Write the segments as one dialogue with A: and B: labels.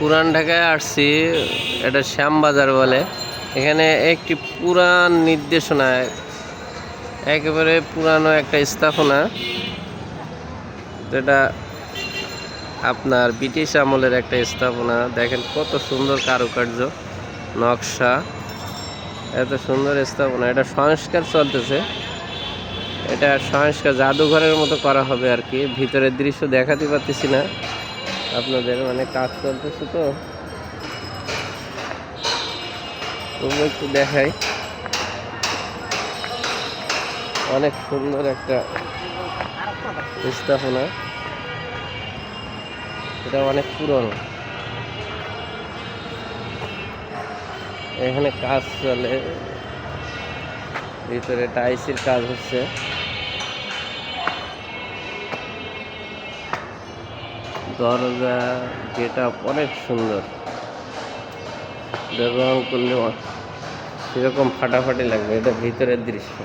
A: পুরান ঢাকায় আসছি, এটা শ্যামবাজার বলে। এখানে একটি পুরান নির্দেশনা, একেবারে পুরানো একটা স্থাপনা, যেটা আপনার ব্রিটিশ আমলের একটা স্থাপনা। দেখেন কত সুন্দর কারুকার্য, নকশা, এত সুন্দর স্থাপনা। এটা সংস্কার চলতেছে। এটা সংস্কার জাদুঘরের মতো করা হবে আর কি। ভিতরের দৃশ্য দেখাতে পারতেছি না। আপনাদের মানে কাজ চলতেছে তো। তবু একটু দেখাই। অনেক সুন্দর একটা স্থাপনা। এটা অনেক পুরনো। এখানে কাজ চলে। ভিতরে টাইসির কাজ হচ্ছে। দরজা গেট অনেক সুন্দর। এটা রং করলে সেরকম ফাটাফাটি লাগবে, এটা ভিতরের দৃশ্য।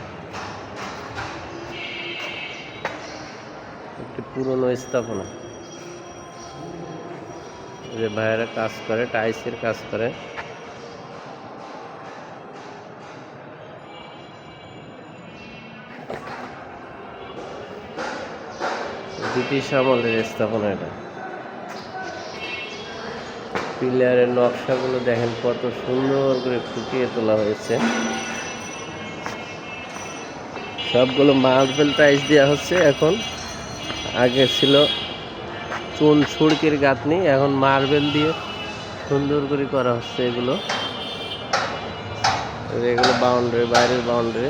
A: একটি পুরনো স্থাপনা। যে ভাইয়েরা কাজ করে টাইসের কাজ করে। ব্রিটিশ আমলের স্থাপনা এটা। পিলারের নকশাগুলো দেখেন কত সুন্দর করে ফুটিয়ে তোলা হয়েছে। সবগুলো মার্বেল টাইস দেওয়া হচ্ছে এখন। আগে ছিল চুন সুড়কির গাঁথনি, এখন মার্বেল দিয়ে সুন্দর করে করা হচ্ছে এগুলো। এগুলো বাউন্ডারি বাইরের বাউন্ডারি